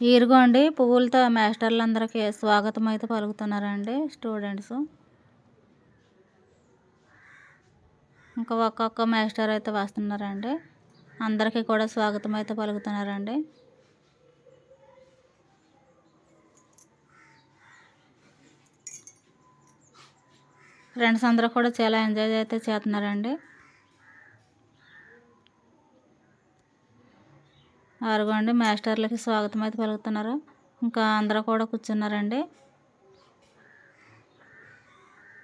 ఇరుగోండి పువ్వులతో మాస్టర్లందరికీ స్వాగతం అయితే పలుకుతున్నారండి స్టూడెంట్స్. ఇంకా ఒక్కొక్క మాస్టర్ అయితే వస్తున్నారండి. అందరికీ కూడా స్వాగతం అయితే పలుకుతున్నారండి. ఫ్రెండ్స్ అందరూ కూడా చాలా ఎంజాయ్ అయితే చేస్తున్నారండి. అరగండి మాస్టర్లకి స్వాగతం అయితే పలుకుతున్నారు. ఇంకా అందరూ కూడా కూర్చున్నారండి.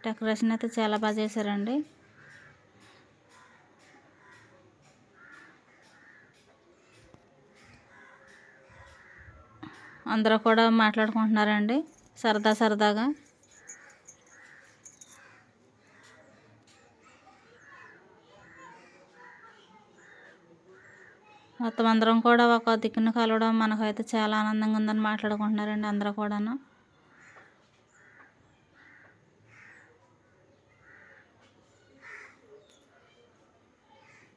డెకరేషన్ అయితే చాలా బాగా చేశారండి. అందరూ కూడా మాట్లాడుకుంటున్నారండి. సరదా సరదాగా. మొత్తం అందరం కూడా ఒక దిక్కున కలవడం మనకైతే చాలా ఆనందంగా ఉందని మాట్లాడుకుంటున్నారండి అందరూ కూడాను.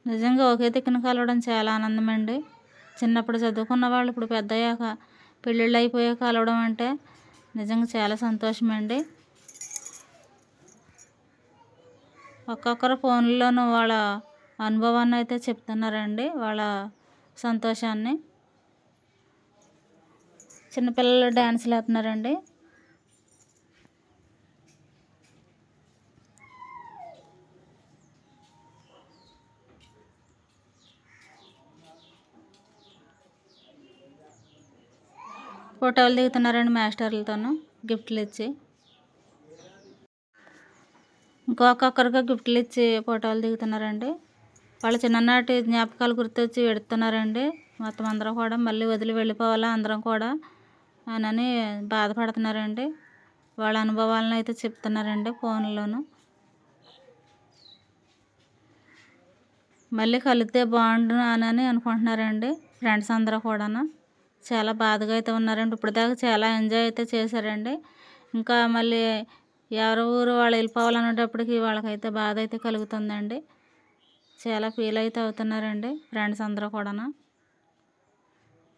నిజంగా ఒకే దిక్కున కలవడం చాలా ఆనందం అండి చిన్నప్పుడు చదువుకున్న వాళ్ళు ఇప్పుడు పెద్ద అయ్యాక పెళ్ళిళ్ళు అయిపోయాక కలవడం అంటే నిజంగా చాలా సంతోషం అండి ఒక్కొక్కరు ఫోన్లోనూ వాళ్ళ అనుభవాన్ని అయితే చెప్తున్నారండి. వాళ్ళ సంతోషాన్ని. చిన్నపిల్లలు డ్యాన్సులు వేస్తున్నారండి ఫోటోలు దిగుతున్నారండి మాస్టర్లతోనూ గిఫ్ట్లు ఇచ్చి. ఇంకొకరిగా గిఫ్ట్లు ఇచ్చి ఫోటోలు దిగుతున్నారండి. వాళ్ళ చిన్ననాటి జ్ఞాపకాలు గుర్తొచ్చి పెడుతున్నారండి. మొత్తం అందరం కూడా మళ్ళీ వదిలి వెళ్ళిపోవాలా అందరం కూడా అని బాధపడుతున్నారండి. వాళ్ళ అనుభవాలను అయితే చెప్తున్నారండి ఫోన్లోను. మళ్ళీ కలిస్తే బాగుండు అని అనుకుంటున్నారండి ఫ్రెండ్స్ అందరూ కూడాను. చాలా బాధగా అయితే ఉన్నారండి. ఇప్పటిదాకా చాలా ఎంజాయ్ అయితే చేశారండి. ఇంకా మళ్ళీ ఎవరి ఊరు వాళ్ళు వెళ్ళిపోవాలనేటప్పటికి వాళ్ళకైతే బాధ అయితే కలుగుతుందండి. చాలా ఫీల్ అయితే అవుతున్నారండి ఫ్రెండ్స్ అందరూ కూడాను.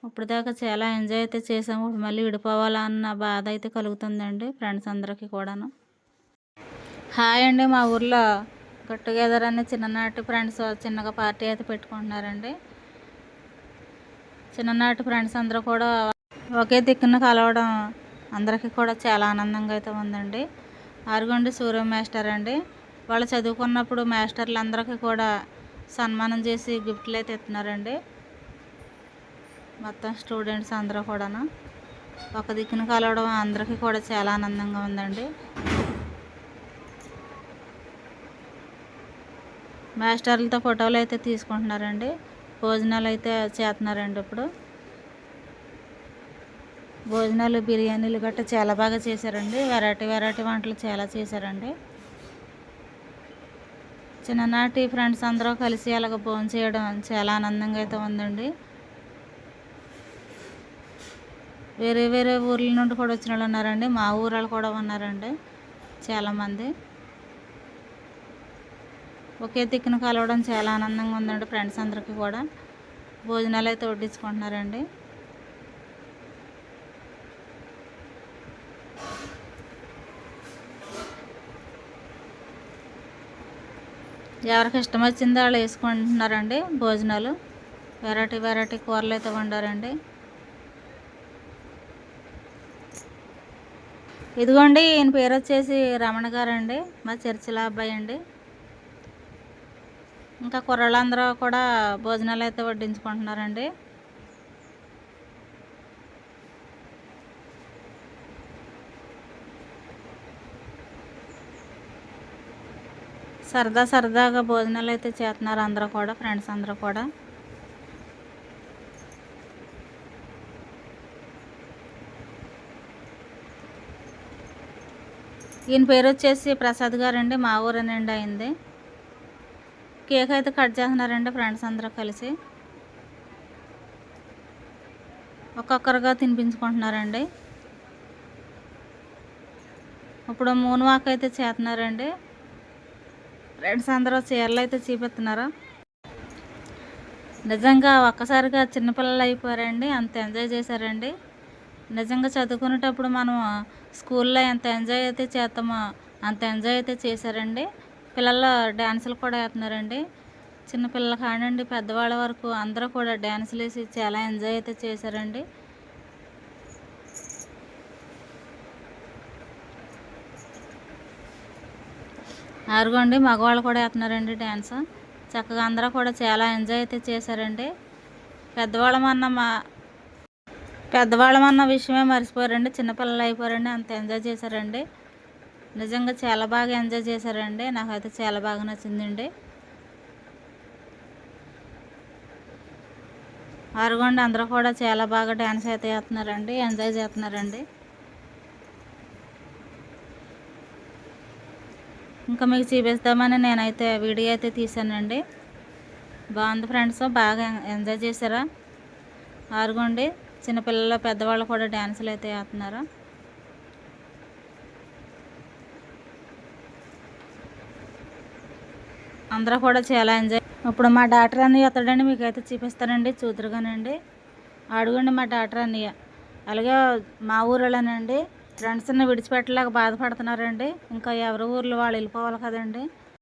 ఇప్పటిదాకా చాలా ఎంజాయ్ అయితే చేసాము ఇప్పుడు మళ్ళీ విడిపోవాలా అన్న బాధ అయితే కలుగుతుందండి ఫ్రెండ్స్ అందరికీ కూడాను. హాయ్ అండి మా ఊర్లో గెట్ టుగెదర్ అని చిన్ననాటి ఫ్రెండ్స్ చిన్నగా పార్టీ అయితే పెట్టుకుంటున్నారండి. చిన్ననాటి ఫ్రెండ్స్ అందరూ కూడా ఒకే దిక్కున కలవడం అందరికీ కూడా చాలా ఆనందంగా అయితే ఉందండి. ఆరుగొండి సూర్య మాస్టర్ అండి వాళ్ళు చదువుకున్నప్పుడు మాస్టర్లందరికీ కూడా సన్మానం చేసి గిఫ్ట్లు అయితే ఇస్తున్నారండి మొత్తం స్టూడెంట్స్ అందరూ కూడాను. ఒక దిక్కున కలవడం అందరికీ కూడా చాలా ఆనందంగా ఉందండి. మాస్టర్లతో ఫోటోలు అయితే తీసుకుంటున్నారండి. భోజనాలు అయితే చేస్తున్నారండి ఇప్పుడు. భోజనాలు బిర్యానీలు గట్రా చాలా బాగా చేశారండి. వెరైటీ వెరైటీ వంటలు చాలా చేశారండి. చిన్ననాటి ఫ్రెండ్స్ అందరూ కలిసి అలాగ భోజనం చేయడం చాలా ఆనందంగా అయితే ఉందండి. వేరే వేరే ఊర్ల నుండి కూడా వచ్చిన వాళ్ళు ఉన్నారండి. మా ఊరు కూడా ఉన్నారండి చాలామంది. ఒకే దిక్కున కలవడం చాలా ఆనందంగా ఉందండి ఫ్రెండ్స్ అందరికీ కూడా. భోజనాలు అయితే వడ్డించుకుంటున్నారండి. ఎవరికి ఇష్టం వచ్చిందో వాళ్ళు వేసుకుంటున్నారండి భోజనాలు. వెరైటీ వెరైటీ కూరలు అయితే వండారండి. ఇదిగోండి ఈయన పేరు వచ్చేసి రమణ గారండి మా చర్చిల అబ్బాయి అండి. ఇంకా కుర్రాళ్ళందరూ కూడా భోజనాలు అయితే వడ్డించుకుంటున్నారండి. సరదా సరదాగా భోజనాలు అయితే చేస్తున్నారు అందరూ కూడా ఫ్రెండ్స్ అందరూ కూడా. ఈయన పేరు వచ్చేసి ప్రసాద్ గారండి మా ఊరేనండి అయింది. కేక్ అయితే కట్ చేస్తున్నారండి ఫ్రెండ్స్ అందరూ కలిసి. ఒక్కొక్కరుగా తినిపించుకుంటున్నారండి. ఇప్పుడు మూన్ వాక్ అయితే చేస్తున్నారండి ఫ్రెండ్స్ అందరూ చీరలు అయితే చూపిస్తున్నారు? నిజంగా ఒక్కసారిగా చిన్నపిల్లలు అయిపోయారండి అంత ఎంజాయ్ చేశారండి. నిజంగా చదువుకునేటప్పుడు మనం స్కూల్లో ఎంత ఎంజాయ్ అయితే చేస్తామో అంత ఎంజాయ్ అయితే చేశారండి. పిల్లలు డ్యాన్సులు కూడా వేస్తున్నారండి. చిన్నపిల్లల కానివ్వండి పెద్దవాళ్ళ వరకు అందరూ కూడా డ్యాన్సులు వేసి చాలా ఎంజాయ్ అయితే చేశారండి. ఆరుగోండి మగవాళ్ళు కూడా వేస్తున్నారండి డ్యాన్స్. చక్కగా అందరూ కూడా చాలా ఎంజాయ్ అయితే చేశారండి. పెద్దవాళ్ళమన్న మా పెద్దవాళ్ళమన్న విషయమే మర్చిపోయారండి. చిన్నపిల్లలు అయిపోయారండి అంత ఎంజాయ్ చేశారండి. నిజంగా చాలా బాగా ఎంజాయ్ చేశారండి. నాకైతే చాలా బాగా నచ్చిందండి. ఆరుగోండి అందరూ కూడా చాలా బాగా డ్యాన్స్ అయితే వేస్తున్నారండి ఎంజాయ్ చేస్తున్నారండి. ఇంకా మీకు చూపిస్తామని నేనైతే వీడియో అయితే తీసానండి బాగుంది ఫ్రెండ్స్ బాగా ఎంజాయ్ చేశారా? ఆరుగుండి చిన్నపిల్లలు పెద్దవాళ్ళు కూడా డ్యాన్సులు అయితే వేస్తున్నారు? అందరూ కూడా చాలా ఎంజాయ్ ఇప్పుడు మా డాక్టర్ అన్నయ్య అతడండి మీకు అయితే చూపిస్తానండి చూద్దరుగానండి అడుగుండి మా డాక్టర్ అన్నయ్య. అలాగే మా ఊరిలోనండి ఫ్రెండ్స్ని విడిచిపెట్టలేక బాధపడుతున్నారండి. ఇంకా ఎవరి ఊర్లో వాళ్ళు వెళ్ళిపోవాలి కదండి.